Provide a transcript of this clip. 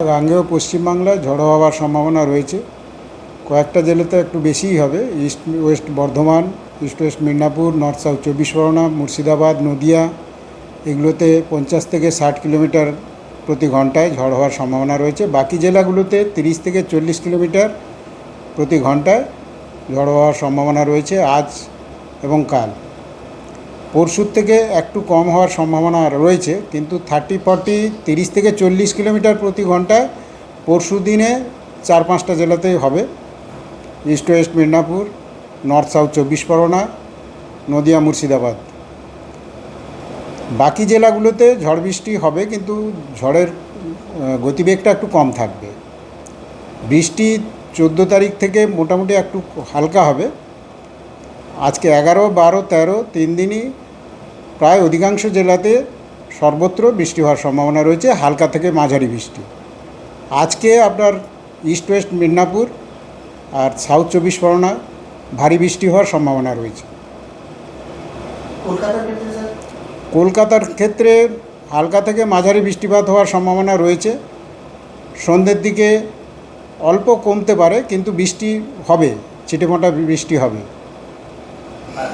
গাঙ্গেয় পশ্চিমবাংলায় ঝড়ো হওয়ার সম্ভাবনা রয়েছে। কয়েকটা জেলাতে একটু বেশিই হবে। East, west Bardhaman, east west Midnapore north south চব্বিশ পরগনা, মুর্শিদাবাদ, নদিয়া, এগুলোতে পঞ্চাশ থেকে ষাট কিলোমিটার প্রতি ঘন্টায় ঝড় হওয়ার সম্ভাবনা রয়েছে। বাকি জেলাগুলোতে তিরিশ থেকে চল্লিশ কিলোমিটার প্রতি ঘন্টায় ঝড় হওয়ার সম্ভাবনা রয়েছে আজ এবং কাল। পরশুর থেকে একটু কম হওয়ার সম্ভাবনা রয়েছে, কিন্তু থার্টি, ফর্টি, তিরিশ থেকে চল্লিশ কিলোমিটার প্রতি ঘন্টায় পরশু দিনে চার পাঁচটা জেলাতেই হবে। East west Midnapore, north south চব্বিশ পরগনা, নদিয়া মুর্শিদাবাদ। বাকি জেলাগুলোতে ঝড় বৃষ্টি হবে, কিন্তু ঝড়ের গতিবেগটা একটু কম থাকবে। বৃষ্টি চোদ্দ তারিখ থেকে মোটামুটি একটু হালকা হবে। আজকে এগারো বারো তেরো তিন দিনই প্রায় অধিকাংশ জেলাতে সর্বত্র বৃষ্টি হওয়ার সম্ভাবনা রয়েছে হালকা থেকে মাঝারি বৃষ্টি। আজকে আপনার ইস্ট ওয়েস্ট মিদনাপুর আর সাউথ চব্বিশ পরগনা ভারী বৃষ্টি হওয়ার সম্ভাবনা রয়েছে। কলকাতার ক্ষেত্রে হালকা থেকে মাঝারি বৃষ্টিপাত হওয়ার সম্ভাবনা রয়েছে। সন্ধ্যের দিকে অল্প কমতে পারে কিন্তু বৃষ্টি হবে ছিটেমোটা বৃষ্টি হবে।